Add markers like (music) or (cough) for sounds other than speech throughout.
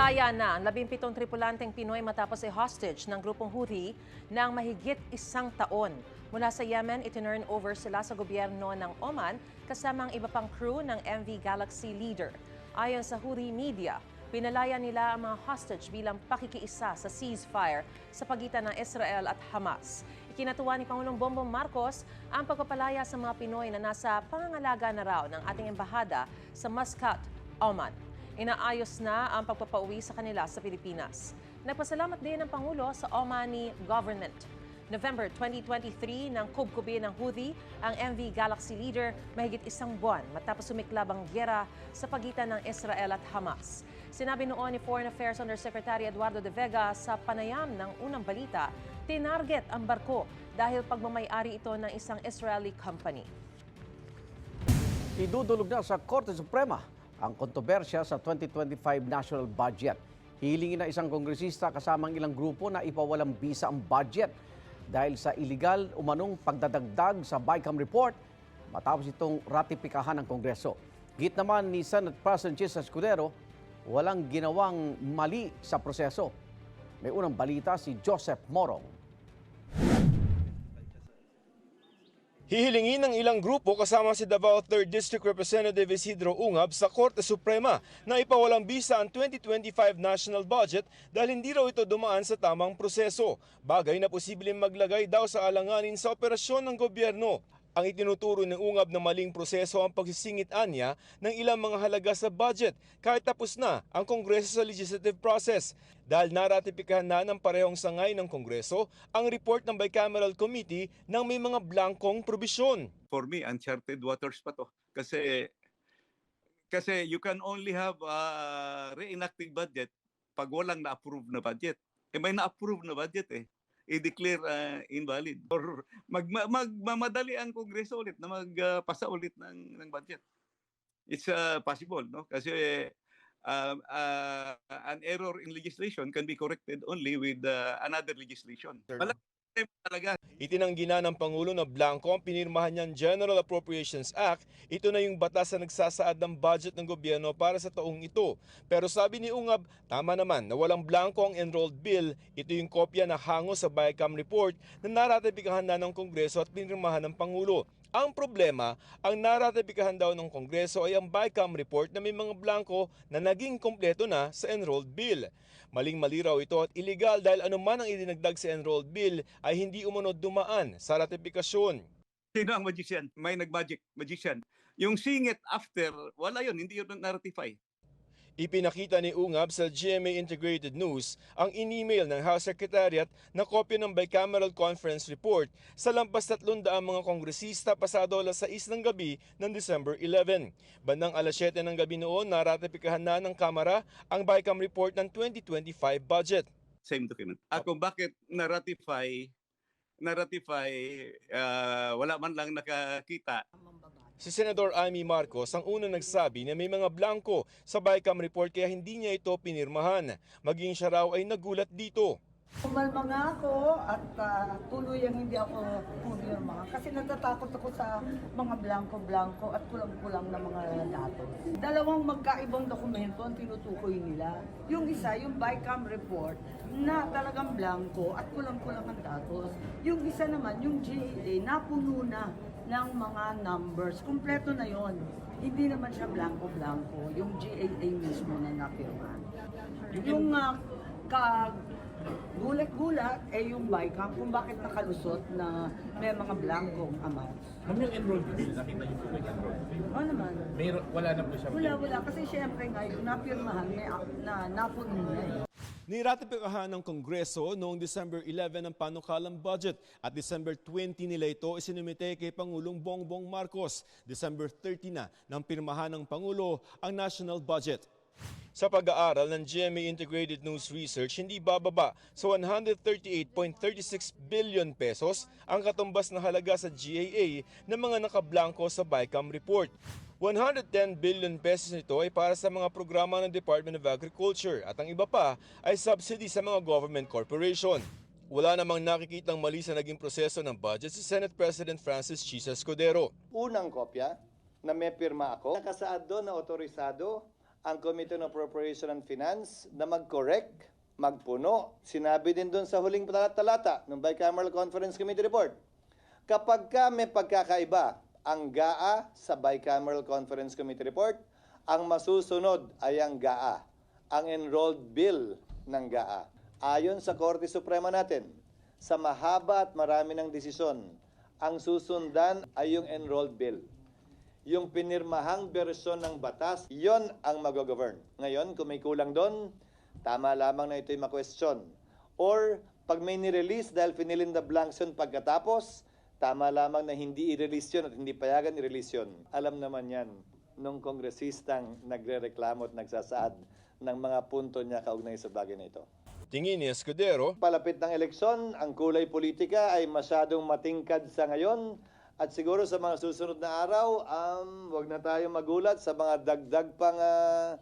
Pinalaya na ang 17 tripulanteng Pinoy matapos i-hostage ng grupong Houthi ng mahigit isang taon. Mula sa Yemen, itinurn over sila sa gobyerno ng Oman kasama ang iba pang crew ng MV Galaxy Leader. Ayon sa Houthi media, pinalaya nila ang mga hostage bilang pakikiisa sa ceasefire sa pagitan ng Israel at Hamas. Ikinatuwa ni Pangulong Bongbong Marcos ang pagpapalaya sa mga Pinoy na nasa pangangalaga na raw ng ating embahada sa Muscat, Oman. Inaayos na ang pagpapauwi sa kanila sa Pilipinas. Nagpasalamat din ang Pangulo sa Omani government. November 2023 nang kubkubi ng Houthi ang MV Galaxy Leader mahigit isang buwan matapos sumiklab ang gyera sa pagitan ng Israel at Hamas. Sinabi noon ni Foreign Affairs Undersecretary Eduardo de Vega sa panayam ng unang balita, tinarget ang barko dahil pagmamayari ito ng isang Israeli company. Idudulog na sa Korte Suprema ang kontrobersya sa 2025 national budget. Hilingin na isang kongresista kasamang ilang grupo na ipawalang bisa ang budget dahil sa illegal umanong pagdadagdag sa BICAM report matapos itong ratipikahan ng Kongreso. Git naman ni Senate President Jesus Escudero, walang ginawang mali sa proseso. May unang balita si Joseph Morong. Hihilingin ng ilang grupo kasama si Davao 3rd District Representative Isidro Ungab sa Korte Suprema na ipawalang bisa ang 2025 national budget dahil hindi raw ito dumaan sa tamang proseso. Bagay na posibleng maglagay daw sa alanganin sa operasyon ng gobyerno. Ang itinuturo ng Ungab na maling proseso ang pagsisingit anya ng ilang mga halaga sa budget kahit tapos na ang Kongreso sa legislative process. Dahil naratipikahan na ng parehong sangay ng Kongreso ang report ng Bicameral Committee ng may mga blankong probisyon. for me uncharted waters pa to kasi kasi you can only have a reenacting budget pag walang na-approve na budget. Eh may na-approve na budget eh. I-declare uh, invalid (laughs) or mag, mag, magmamadali ang kongreso ulit na magpasa ulit ng, ng budget. It's uh, possible, no? Kasi uh, uh, an error in legislation can be corrected only with uh, another legislation. Malaki talaga Itinanggi na ng Pangulo na blanco ang pinirmahan niyang General Appropriations Act. Ito na yung batas na nagsasaad ng budget ng gobyerno para sa taong ito. Pero sabi ni Ungab, tama naman na walang blanco ang enrolled bill. Ito yung kopya na hango sa BICAM report na naratipikahan na ng Kongreso at pinirmahan ng Pangulo. Ang problema, ang naratipikahan daw ng Kongreso ay ang BICAM report na may mga blanco na naging kompleto na sa enrolled bill. Maling-mali raw ito at illegal dahil anuman ang idinagdag sa enrolled bill ay hindi umunod dumaan sa ratifikasyon. Sino ang magician? May nag-magic, magician. Yung sing it after, wala yun, hindi yun na-ratify. Ipinakita ni Ungab sa GMA Integrated News ang in-email ng House Secretariat na kopya ng bicameral conference report sa lampas 300 mga kongresista pasado alas 6 ng gabi ng December 11. Bandang alas 7 ng gabi noon, naratipikahan na ng Kamara ang BICAM report ng 2025 budget. Same document. At kung bakit na-ratify, na-ratify, ah, wala man lang nakakita, Si Senador Amy Marcos ang unang nagsabi na may mga blanco sa BICAM report kaya hindi niya ito pinirmahan. Maging siya raw ay nagulat dito. Umalma nga ako at uh, tuluyang hindi ako pumirma kasi natatakot ako sa mga blanco-blanco at kulang-kulang na mga datos. Dalawang magkaibang dokumento ang tinutukoy nila. Yung isa, yung BICAM report na talagang blanco at kulang-kulang ang datos. Yung isa naman, yung GEA, napuno na ng mga numbers. Kompleto na yon. Hindi naman siya blanco-blanco. Yung GAA mismo na napirma. Yung uh, ka gulat-gulat eh yung BICAM kung bakit nakalusot na may mga blankong amounts. Ma'am, yung enrolled bill, nakita niyo po yung enrolled bill? Ano naman? May, wala na po siya. Wala, wala. Kasi syempre nga, yung napirmahan, may, na napuno na eh. Niratipikahan ng Kongreso noong December 11 ang panukalang budget at December 20 nila ito isinumite kay Pangulong Bongbong Marcos. December 30 na nang pirmahan ng Pangulo ang national budget. Sa pag-aaral ng GMA Integrated News Research, hindi bababa sa 138.36 billion pesos ang katumbas na halaga sa GAA ng mga nakablangko sa BICAM report. 110 billion pesos nito ay para sa mga programa ng Department of Agriculture at ang iba pa ay subsidy sa mga government corporation. Wala namang nakikitang mali sa naging proseso ng budget si Senate President Francis Chisa Escudero. unang kopya na may pirma ako. Nakasaad doon na otorisado ang Committee on Appropriation and Finance na mag-correct, magpuno. Sinabi din doon sa huling talata ng Bicameral Conference Committee report. Kapag ka may pagkakaiba ang GAA sa Bicameral Conference Committee report, ang masusunod ay ang GAA, ang enrolled bill ng GAA. Ayon sa Korte Suprema natin, sa mahaba at marami ng desisyon, ang susundan ay yung enrolled bill yung pinirmahang bersyon ng batas, yon ang mag-govern. Ngayon, kung may kulang doon, tama lamang na ito'y ma-question. Or, pag may nirelease dahil fill in the blanks yun pagkatapos, tama lamang na hindi i-release yun at hindi payagan i-release yun. Alam naman yan nung kongresistang nagre-reklamo at nagsasaad ng mga punto niya kaugnay sa bagay na ito. Tingin ni Escudero, Palapit ng eleksyon, ang kulay politika ay masyadong matingkad sa ngayon at siguro sa mga susunod na araw, um, wag na tayo magulat sa mga dagdag pang ah,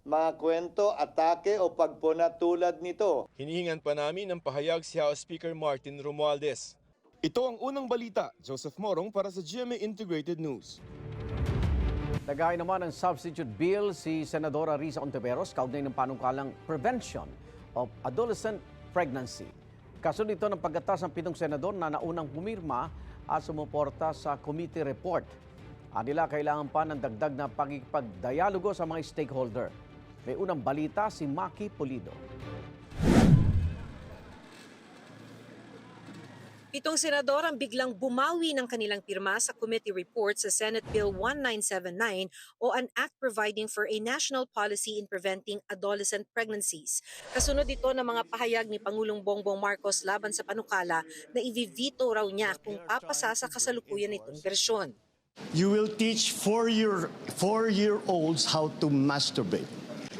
mga kwento, atake o pagpuna tulad nito. hinihingan pa namin ng pahayag si House Speaker Martin Romualdez. Ito ang unang balita. Joseph Morong para sa GMA Integrated News. Naghain naman ng substitute bill si Senadora Risa Ontiveros kaugnay ng panukalang Prevention of Adolescent Pregnancy. Kasunod ito ng pagkatas ng pitong senador na naunang pumirma at sumuporta sa committee report. Anila kailangan pa ng dagdag na pagkipagdialogo sa mga stakeholder. May unang balita si Maki Pulido. Pitong senador ang biglang bumawi ng kanilang pirma sa committee report sa Senate Bill 1979 o an act providing for a national policy in preventing adolescent pregnancies. Kasunod ito ng mga pahayag ni Pangulong Bongbong Marcos laban sa panukala na i-veto raw niya kung papasa sa kasalukuyan nitong bersyon. You will teach four-year, four-year-olds how to masturbate.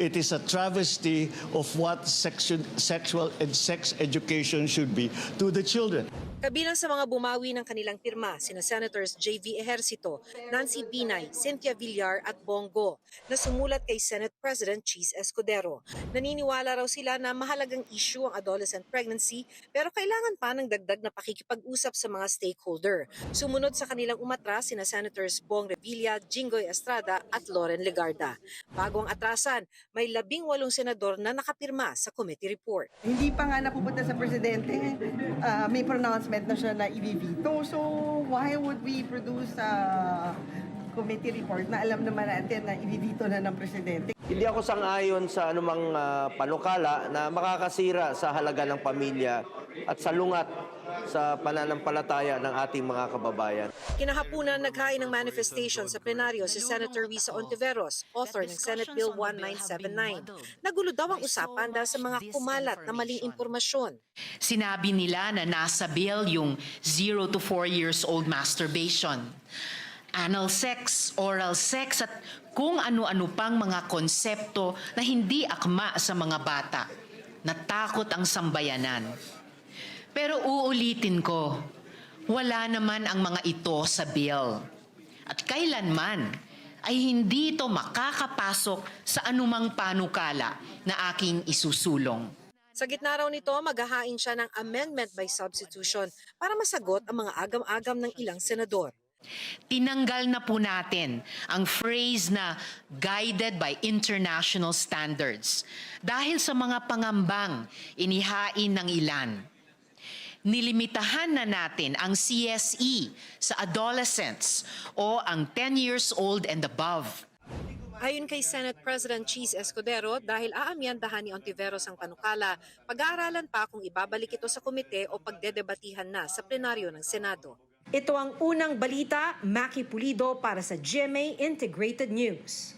It is a travesty of what sexu- sexual and sex education should be to the children. Kabilang sa mga bumawi ng kanilang pirma, sina Senators J.V. Ejercito, Nancy Binay, Cynthia Villar at Bongo na sumulat kay Senate President Cheese Escudero. Naniniwala raw sila na mahalagang issue ang adolescent pregnancy pero kailangan pa ng dagdag na pakikipag-usap sa mga stakeholder. Sumunod sa kanilang umatras sina Senators Bong Revilla, Jinggoy Estrada at Loren Legarda. Bago ang atrasan, may labing walong senador na nakapirma sa committee report. Hindi pa nga napupunta sa presidente, ah, may pronouncement na siya na i-veto. So, why would we produce a committee report na alam naman natin na i-veto na ng presidente? Hindi ako sang-ayon sa anumang ah, panukala na makakasira sa halaga ng pamilya at sa lungat sa pananampalataya ng ating mga kababayan. Kinahapunan naghain ng manifestation sa plenaryo si Senator Risa Ontiveros, author ng Senate Bill 1979. Nagulo daw ang usapan dahil sa mga kumalat na maling impormasyon. Sinabi nila na nasa bill yung 0 to 4 years old masturbation, anal sex, oral sex at kung ano-ano pang mga konsepto na hindi akma sa mga bata. Natakot ang sambayanan. Pero uulitin ko, wala naman ang mga ito sa bill. At kailanman ay hindi ito makakapasok sa anumang panukala na aking isusulong. Sa gitna raw nito, maghahain siya ng amendment by substitution para masagot ang mga agam-agam ng ilang senador. Tinanggal na po natin ang phrase na guided by international standards dahil sa mga pangambang inihain ng ilan. Nilimitahan na natin ang CSE sa adolescents o ang 10 years old and above. Ayon kay Senate President Cheese Escudero, dahil aamyandahan ni Ontiveros ang panukala, pag-aaralan pa kung ibabalik ito sa komite o pagdedebatihan na sa plenaryo ng Senado. Ito ang unang balita, Maki Pulido para sa GMA Integrated News.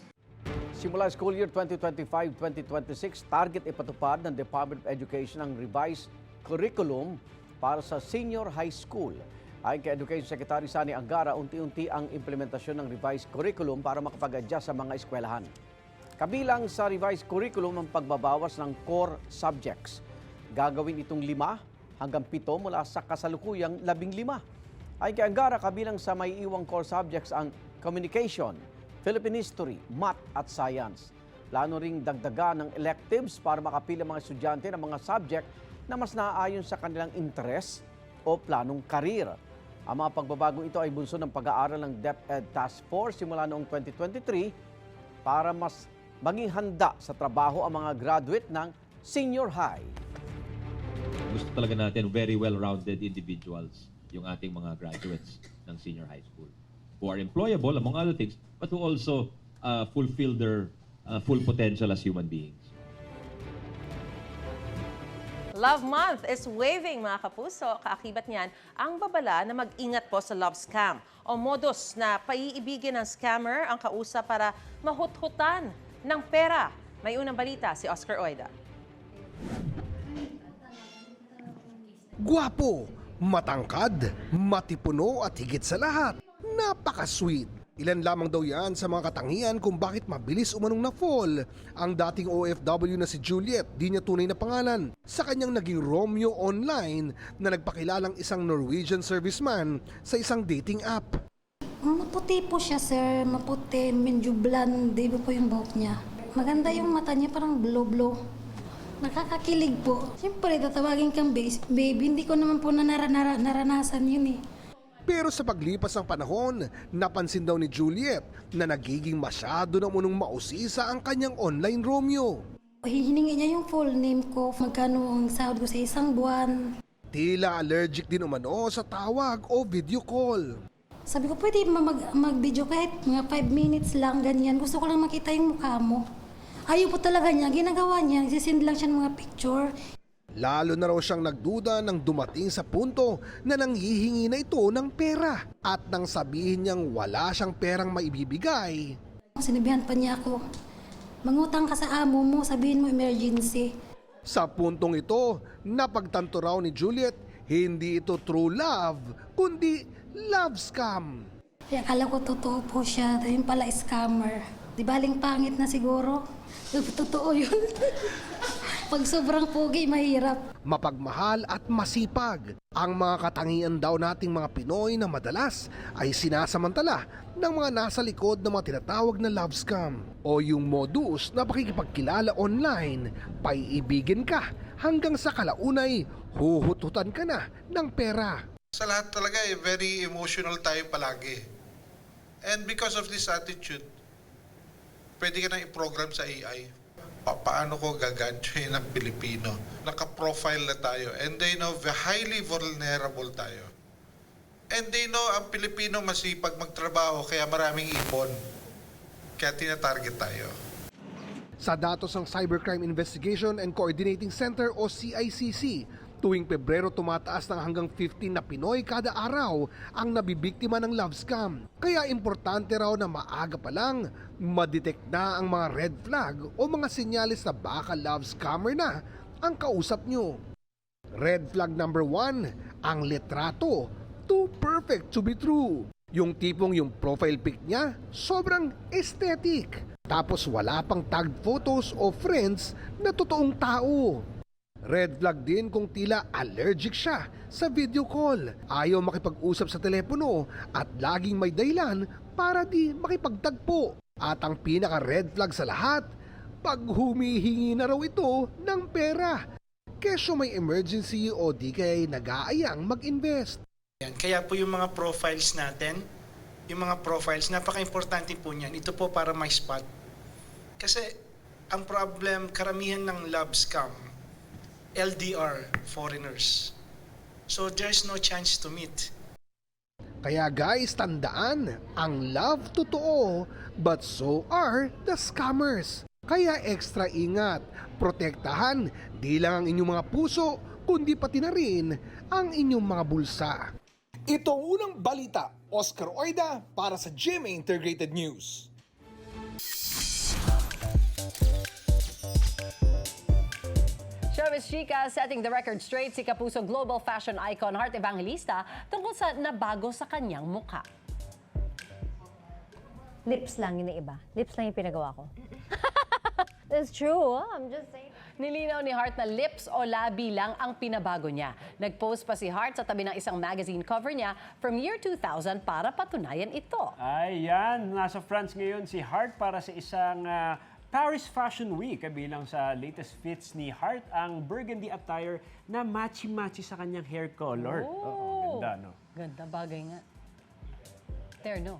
Simula school year 2025-2026, target ipatupad ng Department of Education ang revised curriculum para sa senior high school. Ayon kay Education Secretary Sani Angara, unti-unti ang implementasyon ng revised curriculum para makapag-adjust sa mga eskwelahan. Kabilang sa revised curriculum ang pagbabawas ng core subjects. Gagawin itong lima hanggang pito mula sa kasalukuyang labing lima. Ayon kay Angara, kabilang sa may iwang core subjects ang communication, Philippine history, math at science. Plano ring dagdagan ng electives para makapili ang mga estudyante ng mga subject na mas naaayon sa kanilang interest o planong karir. Ang mga pagbabagong ito ay bunso ng pag-aaral ng DepEd Task Force simula noong 2023 para mas maging handa sa trabaho ang mga graduate ng senior high. gusto talaga natin very well-rounded individuals yung ating mga graduates ng senior high school who are employable among other things but who also uh, fulfill their uh, full potential as human beings. Love Month is waving mga kapuso. Kaakibat niyan, ang babala na mag-ingat po sa love scam o modus na paiibigin ng scammer ang kausap para mahuthutan ng pera. May unang balita si Oscar Oida. Guwapo, matangkad, matipuno at higit sa lahat, napaka-sweet. Ilan lamang daw yan sa mga katangian kung bakit mabilis umanong na-fall ang dating OFW na si Juliet, di niya tunay na pangalan, sa kanyang naging Romeo online na nagpakilalang isang Norwegian serviceman sa isang dating app. Maputi po siya, sir. Maputi, medyo blonde ba po yung buhok niya. Maganda yung mata niya, parang blow-blow. Nakakakilig po. Siyempre, tatawagin kang base, baby. Hindi ko naman po na nara- nara- naranasan yun eh. Pero sa paglipas ng panahon, napansin daw ni Juliet na nagiging masyado na munong mausisa ang kanyang online Romeo. Hihiningi niya yung full name ko, magkano ang sahod ko sa isang buwan. Tila allergic din umano sa tawag o video call. Sabi ko, pwede ma- mag- mag-video kahit mga 5 minutes lang, ganyan. Gusto ko lang makita yung mukha mo. Ayaw po talaga niya, ginagawa niya, nagsisend lang siya ng mga picture. Lalo na raw siyang nagduda nang dumating sa punto na nanghihingi na ito ng pera. At nang sabihin niyang wala siyang perang maibibigay, Sinabihan pa niya ako, mangutang ka sa amo mo, sabihin mo emergency. sa puntong ito, napagtanto raw ni Juliet, hindi ito true love, kundi love scam. Kaya akala ko totoo po siya, yung pala scammer. Di baling pangit na siguro. Totoo yun. Pag sobrang pogi, mahirap. Mapagmahal at masipag. Ang mga katangian daw nating mga Pinoy na madalas ay sinasamantala ng mga nasa likod ng mga tinatawag na love scam o yung modus na pakikipagkilala online, paiibigin ka hanggang sa kalaunay huhututan ka na ng pera. Sa lahat talaga eh, very emotional tayo palagi. And because of this attitude, pwede ka na i-program sa AI. Pa- paano ko gagantuin ng Pilipino? Naka-profile na tayo. And they know highly vulnerable tayo. And they know ang Pilipino masipag magtrabaho kaya maraming ipon. Kaya tinatarget tayo. Sa datos ng Cybercrime Investigation and Coordinating Center o CICC, tuwing Pebrero tumataas ng hanggang 15 na Pinoy kada araw ang nabibiktima ng love scam. Kaya importante raw na maaga pa lang madetect na ang mga red flag o mga sinyalis na baka love scammer na ang kausap nyo. Red flag number one, ang letrato. Too perfect to be true. Yung tipong yung profile pic niya, sobrang aesthetic. Tapos wala pang tagged photos o friends na totoong tao. Red flag din kung tila allergic siya sa video call. Ayaw makipag-usap sa telepono at laging may dahilan para di makipagtagpo. At ang pinaka-red flag sa lahat, pag humihingi na raw ito ng pera. Kesyo may emergency o di kaya nag-aayang mag-invest. Yan. Kaya po yung mga profiles natin, yung mga profiles, napaka-importante po niyan. Ito po para may spot. Kasi ang problem, karamihan ng love scam, LDR, foreigners. So there's no chance to meet. Kaya guys, tandaan, ang love totoo, but so are the scammers. Kaya extra ingat, protektahan di lang ang inyong mga puso, kundi pati na rin ang inyong mga bulsa. Ito ang unang balita, Oscar Oida para sa GMA Integrated News. Showbiz Chica setting the record straight si Kapuso global fashion icon Heart Evangelista tungkol sa nabago sa kanyang mukha. Lips lang yun iba. Lips lang yung pinagawa ko. (laughs) That's true. huh? I'm just saying. Nilinaw ni Hart na lips o labi lang ang pinabago niya. Nag-post pa si Hart sa tabi ng isang magazine cover niya from year 2000 para patunayan ito. Ay, yan. Nasa France ngayon si Hart para sa isang ah, Paris Fashion Week. Kabilang sa latest fits ni Hart ang burgundy attire na matchy-matchy sa kanyang hair color. Oo, Oh. ganda, no? Ganda, bagay nga. There, no?